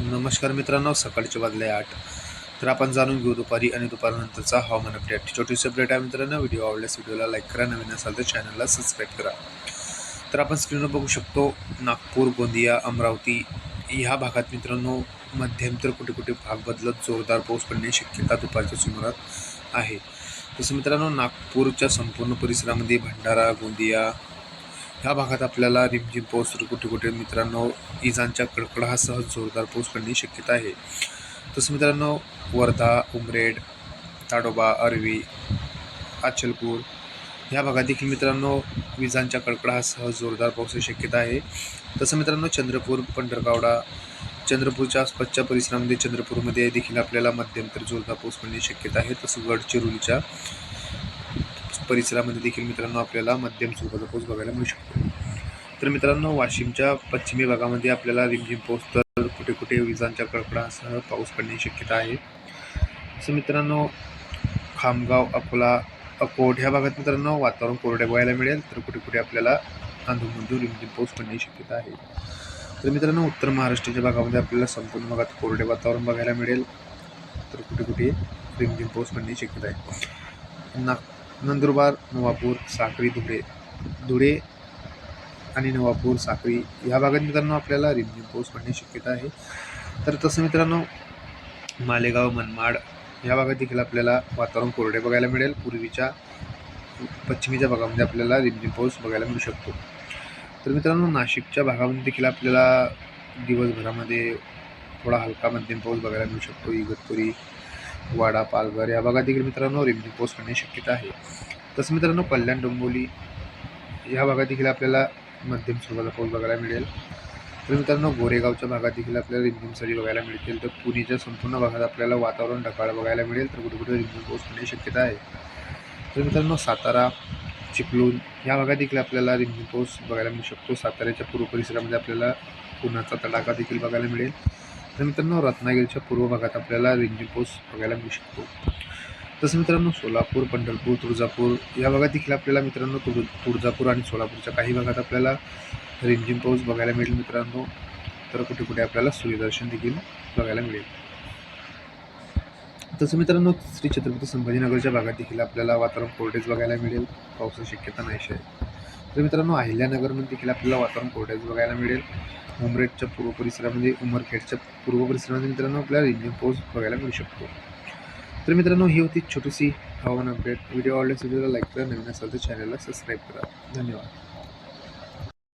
नमस्कार मित्रांनो सकाळचे वाजले आठ. तर आपण जाणून घेऊ दुपारी आणि दुपारनंतरचा हवामान अपडेट छोटीशी अपडेट आहे मित्रांनो व्हिडिओ आवडल्यास व्हिडिओला लाईक करा नवीन असाल तर चॅनलला सबस्क्राईब करा. तर आपण स्क्रीनवर बघू शकतो नागपूर गोंदिया अमरावती ह्या भागात मित्रांनो मध्यम तर कुठे कुठे भाग बदलत जोरदार पाऊस पडण्याची शक्यता दुपारच्या सुमारात आहे. तसं मित्रांनो नागपूरच्या संपूर्ण परिसरामध्ये भंडारा गोंदिया ह्या भागात आपल्याला रिमझिम पाऊस तर कुठे कुठे मित्रांनो इजांच्या कडकडासह जोरदार पाऊस पडण्याची शक्यता आहे. तसं मित्रांनो वर्धा उमरेड ताडोबा अरवी अचलपूर ह्या भागात देखील मित्रांनो विजांच्या कडकडासह जोरदार पावसाची शक्यता आहे. तसं मित्रांनो चंद्रपूर पंढरगावडा चंद्रपूरच्या आसपासच्या परिसरामध्ये चंद्रपूरमध्ये देखील आपल्याला मध्यम तर जोरदार पाऊस पडण्याची शक्यता आहे. तसं गडचिरोलीच्या परिसरामध्ये देखील मित्रांनो आपल्याला मध्यम स्वरूपाचा पाऊस बघायला मिळू शकतो. तर मित्रांनो वाशिमच्या पश्चिमी भागामध्ये आपल्याला रिमझिम पाऊस तर कुठे कुठे विजांच्या कडकडासह पाऊस पडण्याची शक्यता आहे. तसं मित्रांनो खामगाव अकोला अकोट ह्या भागात मित्रांनो वातावरण कोरडे बघायला मिळेल. तर कुठे कुठे आपल्याला अधूनमधून रिमझिम पाऊस पडण्याची शक्यता आहे. तर मित्रांनो उत्तर महाराष्ट्राच्या भागामध्ये आपल्याला संपूर्ण भागात कोरडे वातावरण बघायला मिळेल. तर कुठे कुठे रिमझिम पाऊस पडण्याची शक्यता आहे. ना नंदुरबार नवापूर साक्री धुळे. धुळे आणि नवापूर साक्री ह्या भागात मित्रांनो आपल्याला रिमझिम पाऊस पडण्याची शक्यता आहे. तर तसं मित्रांनो मालेगाव मनमाड ह्या भागात देखील आपल्याला वातावरण कोरडे बघायला मिळेल. पूर्वीच्या पश्चिमेच्या भागामध्ये आपल्याला रिमझिम पाऊस बघायला मिळू शकतो. तर मित्रांनो नाशिकच्या भागामध्ये देखील आपल्याला दिवसभरामध्ये थोडा हलका मध्यम पाऊस बघायला मिळू शकतो. इगतपुरी वाडा पालघर या भागात देखील मित्रांनो रिमझिम पाऊस पडण्याची शक्यता आहे. तसं मित्रांनो कल्याण डोंबोली ह्या भागात देखील आपल्याला मध्यम स्वरूपाचा पाऊस बघायला मिळेल. तर मित्रांनो गोरेगावच्या भागात देखील आपल्याला रिमझिम सरी बघायला मिळतील. तर पुणेच्या संपूर्ण भागात आपल्याला वातावरण ढकाळ बघायला मिळेल. तर कुठे कुठे रिमझिम पाऊस पडण्याची शक्यता आहे. तर मित्रांनो सातारा चिपळूण ह्या भागात देखील आपल्याला रिमझिम पाऊस बघायला मिळू शकतो. साताऱ्याच्या पूर्व परिसरामध्ये आपल्याला उन्हाचा तडाखा देखील बघायला मिळेल. तर मित्रांनो रत्नागिरीच्या पूर्व भागात आपल्याला रेंजिंग पाऊस बघायला मिळू शकतो. तसं मित्रांनो सोलापूर पंढरपूर तुळजापूर या भागात देखील आपल्याला मित्रांनो तुळ तुळजापूर आणि सोलापूरच्या काही भागात आपल्याला रिमझिम पाऊस बघायला मिळेल मित्रांनो. तर कुठे कुठे आपल्याला सूर्यदर्शन देखील बघायला मिळेल. तसं मित्रांनो श्री छत्रपती संभाजीनगरच्या भागात देखील आपल्याला वातावरण कोरडेच बघायला मिळेल. पावसाची शक्यता नाहीशी आहे. तर मित्रांनो अहिल्यानगरमध्ये देखील आपल्याला वातावरण कोरडेच बघायला मिळेल. उमरेडच्या पूर्व परिसरामध्ये म्हणजे उमरखेडच्या पूर्व परिसरामध्ये मित्रांनो आपल्याला इंडियन पोस्ट बघायला मिळू शकतो. तर मित्रांनो ही होती छोटीशी हवामान अपडेट व्हिडिओ आवडल्यास व्हिडिओला लाईक करा. नवीन असेल तर चॅनलला सबस्क्राईब करा. धन्यवाद.